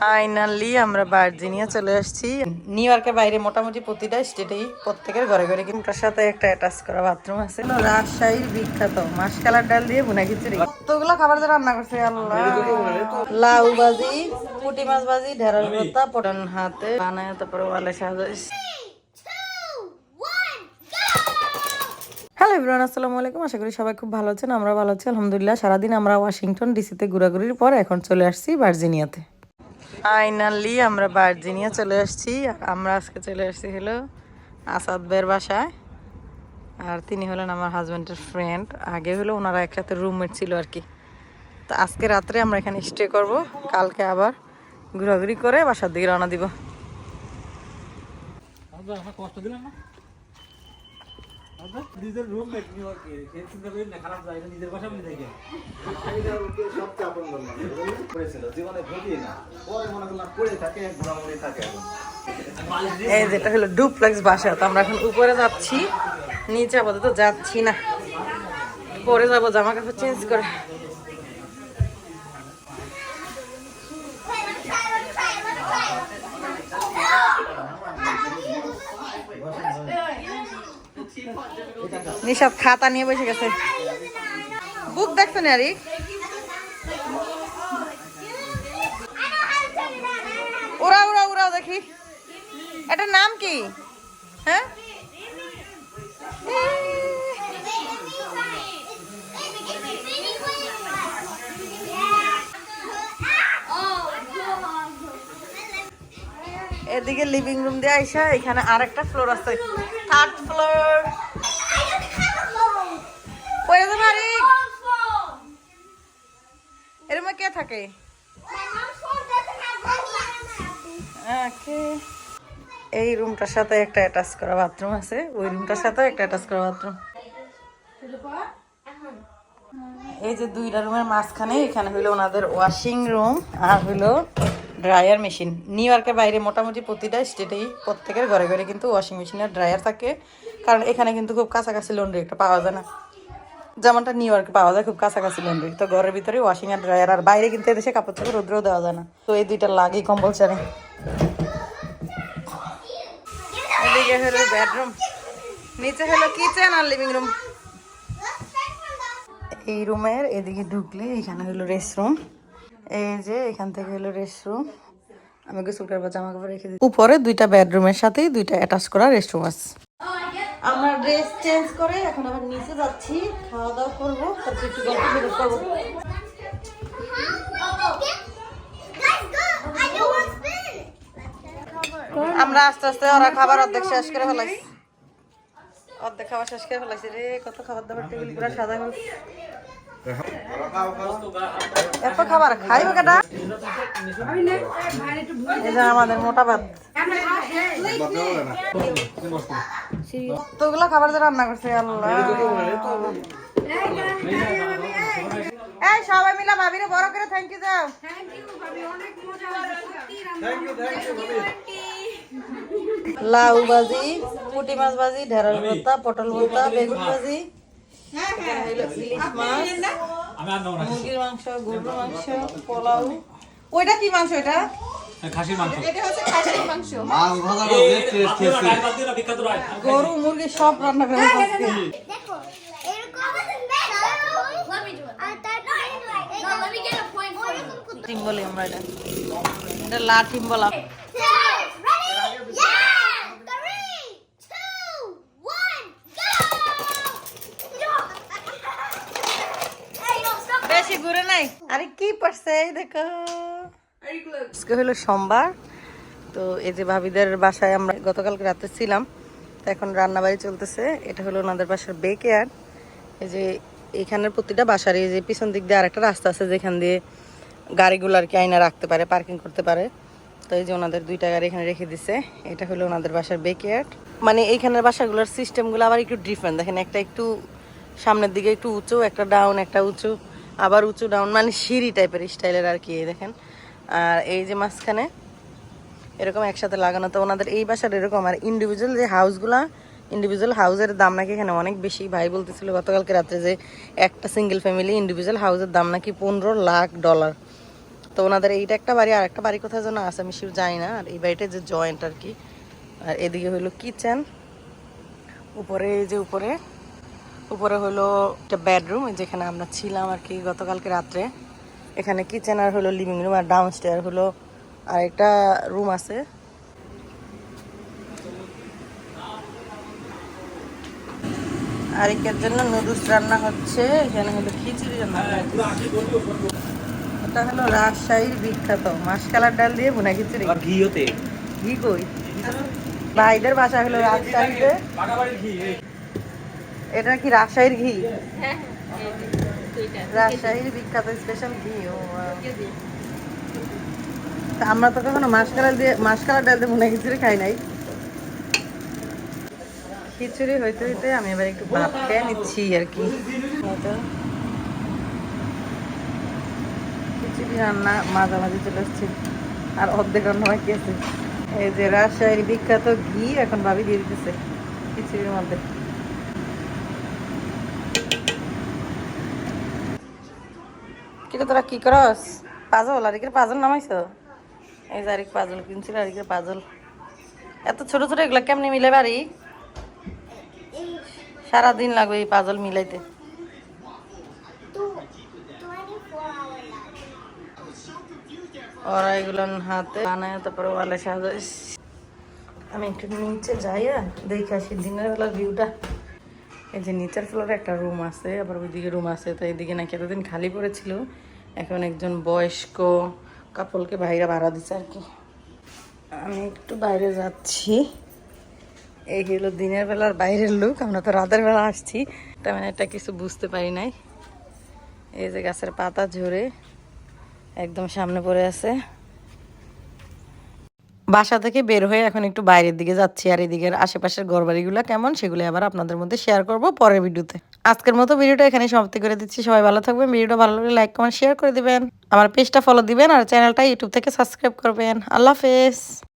Finally আমরা Virginia চলে আসছি। নিউ ইয়র্কের বাইরে মোটামুটি প্রতিটা স্টেটেই প্রত্যেকের ঘরে ঘরে কিন্তু সাথে একটা অ্যাটাচ করা বাথরুম আছে। রাজশাহীর বিখ্যাত মাসকালার ডাল দিয়ে ভুনা খিচুড়ি। কতগুলো খাবার যে রান্না করছে, আল্লাহ। লাউ ভাজি, পুটি মাছ ভাজি, ঢেঁড়স ভর্তা পটন হাতে, বানায় তারপরে ওয়ালে সাজাইছে হ্যালো ইব্রান আসসালামু আলাইকুম। আশা করি সবাই খুব ভালো আছেন আমরা ভালো আছি। আলহামদুলিল্লাহ, সারাদিন আমরা ওয়াশিংটন ডিসিতে ঘোরাঘুরির পর এখন চলে আসছি ভার্জিনিয়াতে। ফাইনালি আমরা ভার্জিনিয়া চলে আসছি আমরা আজকে চলে আসছি হলো আসাদ বের বাসায়। আর তিনি হলেন আমার হাজব্যান্ডের ফ্রেন্ড আগে হলো ওনারা একসাথে রুমমেট ছিল আর কি। তো আজকে রাত্রে আমরা এখানে স্টে করব, কালকে আবার ঘোরাঘুরি করে বাসার দিকে রওনা দিব। দিলাম না? নিজের রুম মেট নিউ ইয়র্কে চিন্তা করি না খারাপ যায় নিজের বাসা বলে দেখে করেছিল জীবনে ভুগি না। পরে মনে করলাম পড়ে থাকে থাকে এখন। এই যেটা হলো ডুপ্লেক্স বাসা তো আমরা এখন উপরে যাচ্ছি নিচে আপাতত যাচ্ছি না। পরে যাব জামা কাপড় চেঞ্জ করে। নিশাদ খাতা নিয়ে বসে গেছে। বুক দেখছ না আরিক ওরা ওরা উড়াও দেখি। এটার নাম কি? হ্যাঁ? এদিকে লিভিং রুম দিয়ে আইসা, এখানে আরেকটা ফ্লোর আছে। থার্ড ফ্লোর কই আছে বাড়ি? এর মধ্যে কে থাকে? ওকে এই রুমটার সাথে একটা অ্যাটাচ করা বাথরুম আছে। ওই রুমটার সাথে একটা অ্যাটাচ করা বাথরুম এই যে দুইটা রুমের মাঝখানে, এখানে হইল ওনাদের ওয়াশিং রুম আর হইল ড্রায়ার মেশিন। নিউ ইয়র্কের বাইরে মোটামুটি প্রতিটা স্টেটেই প্রত্যেকের ঘরে ঘরে কিন্তু ওয়াশিং মেশিন আর ড্রায়ার থাকে। কারণ এখানে কিন্তু খুব কাছাকাছি লন্ড্রি একটা পাওয়া যায় না। যেমনটা নিউ ইয়র্কে পাওয়া যায় খুব কাছাকাছি লন্ড্রি তো ঘরের ভিতরে ওয়াশিং আর ড্রায়ার আর বাইরে কিন্তু এদেশে কাপড় চোপড় রোদ্রেও দেওয়া যায় না। তো এই দুইটা লাগেই কম্পালসারি। হলো বেডরুম নিচে হলো কিচেন আর লিভিং রুম এই রুমের এদিকে ঢুকলে এখানে হলো রেস্টরুম এই যে এখান থেকে হলো রেস্টরুম আমি গোসল করব জামা কাপড় রেখে দিই উপরে দুইটা বেডরুমের সাথেই দুইটা অ্যাটাচ করা রেস্টরুম আছে। আমরা ড্রেস চেঞ্জ করে এখন আবার নিচে যাচ্ছি। খাওয়া দাওয়া করব, তারপর একটু গল্প গুজব করব। আমরা আস্তে আস্তে ওরা খাবার অর্ধেক শেষ করে ফেলাইছি। অর্ধেক খাবার শেষ করে ফেলাইছি রে, কত খাবার দাবার টেবিল পুরো সাদা এত খাবার খাইবে কেটা? আমাদের মোটা ভাত। তোগুলো খাবার যে রান্না করছে আল্লাহ। এই সবাই মিলা ভাবিরে বড় করে থ্যাংক ইউ দাও। লাউ ভাজি, পুটি মাছ ভাজি, ঢেঁড়স ভর্তা পটল ভর্তা বেগুন ভাজি। মুরগির মাংস গরুর মাংস পোলাও। ওইটা কি মাংস এটা? খাসির মাংস। মাছ ভাজাটা যে টেস্ট আপনি ওরা রায় বাদ দিয়ে ওরা বিখ্যাত রায় গরু মুরগি সব রান্না করে দেখো এরকম বলি আমরা এটা। এটা লা টিম বলা ঘুরে নাই? আরে কি এই দেখো। আজকে হলো সোমবার। তো এই যে ভাবিদের বাসায় আমরা গতকালকে রাতে ছিলাম। তো এখন রান্নাবাড়ি চলতেছে। এটা হলো ওনাদের বাসার বেকেয়ার। এই যে এখানের প্রতিটা বাসার এই যে পিছন দিক দিয়ে আরেকটা রাস্তা আছে, যেখান দিয়ে গাড়িগুলো আর কি আইনা রাখতে পারে পার্কিং করতে পারে। তো এই যে ওনাদের দুইটা গাড়ি এখানে রেখে দিছে। এটা হলো ওনাদের বাসার বেকয়ার্ড মানে এইখানের বাসাগুলোর সিস্টেমগুলো আবার একটু ডিফারেন্ট দেখেন, একটা একটু সামনের দিকে একটু উঁচু, একটা ডাউন একটা উঁচু। আবার উঁচু ডাউন মানে সিঁড়ি টাইপের স্টাইলের আর কি দেখেন। আর এই যে মাঝখানে, এরকম একসাথে লাগানো। তো ওনাদের এই বাসার এরকম, আর ইন্ডিভিজুয়াল যে হাউসগুলা ইন্ডিভিজুয়াল হাউসের দাম নাকি এখানে অনেক বেশি। ভাই বলতেছিল গতকালকে রাত্রে যে একটা সিঙ্গেল ফ্যামিলি ইন্ডিভিজুয়াল হাউসের দাম নাকি পনেরো লাখ ডলার তো ওনাদের এইটা একটা বাড়ি, আর একটা বাড়ি কোথায় যেন আছে, আমি শিব জানি না। আর এই বাড়িটা যে জয়েন্ট আর কি। আর এদিকে হলো কিচেন উপরে যে উপরে উপরে হলো একটা বেডরুম যেখানে আমরা ছিলাম আর কি গতকালকে রাত্রে। এখানে কিচেন আর হলো লিভিং রুম আর ডাউন স্টেয়ার হলো আর একটা রুম আছে। আরেকের জন্য নুডলস রান্না হচ্ছে এখানে হলো খিচুড়ি রান্না এটা হলো রাজশাহীর বিখ্যাত মাসকালার ডাল দিয়ে ভুনা খিচুড়ি। ঘিওতে? ঘি কই? ভাইদের বাসা হলো রাজশাহীতে। এটা কি রাজশাহীর ঘি? রাজশাহীর বিখ্যাত স্পেশাল ঘি ও আমরা তো কখনো মাসকালার দিয়ে মাসকালার ডাল দিয়ে ভুনা খিচুড়ি খাই নাই। খিচুড়ি হইতে হইতে আমি এবার একটু ভাত খেয়ে নিচ্ছি আর কি। খিচুড়ি রান্না মাঝামাঝি চলে আসছে। আর অর্ধেক রান্না বাকি আছে। এই যে রাজশাহীর বিখ্যাত ঘি এখন ভাবি দিয়ে দিতেছে খিচুড়ির মধ্যে। কিরে, তোরা কি করস? পাজল আরিকের পাজল নামাইছ? এই যে আরিক পাজল কিনছিল আরিকের পাজল। এত ছোট ছোট, এগুলা কেমনি মিলে বাড়ি? সারাদিন লাগবে এই পাজল মিলাইতে। ওরা এগুলো হাতে বানায়, তারপরে ওয়ালে সাজাই আমি একটু নিচে যাই দেখে আসি, দিনের বেলার ভিউটা এই যে নিচের ফ্লোরে একটা রুম আছে, আবার ওইদিকে রুম আছে, তো এইদিকে নাকি এতদিন খালি পড়েছিল। এখন একজন বয়স্ক কাপলকে বাইরে ভাড়া দিচ্ছে আর কি। আমি একটু বাইরে যাচ্ছি। এই হলো দিনের বেলার বাইরের লুক আমরা তো রাতের বেলা আসছি। তেমন এটা কিছু বুঝতে পারি নাই। এই যে গাছের পাতা ঝরে একদম সামনে পড়ে আছে। বাসা থেকে বের হয়ে এখন একটু বাইরের দিকে যাচ্ছি, আর এদিকের আশেপাশের ঘরবাড়িগুলো কেমন সেগুলো আবার আপনাদের মধ্যে শেয়ার করব পরের ভিডিওতে। আজকের মতো ভিডিওটা এখানে সমাপ্তি করে দিচ্ছি। সবাই ভালো থাকবেন, ভিডিওটা ভালো লাগলে লাইক কমেন্ট শেয়ার করে দিবেন। আমার পেজটা ফলো দিবেন আর চ্যানেলটা ইউটিউব থেকে সাবস্ক্রাইব করবেন। আল্লাহ হাফেজ।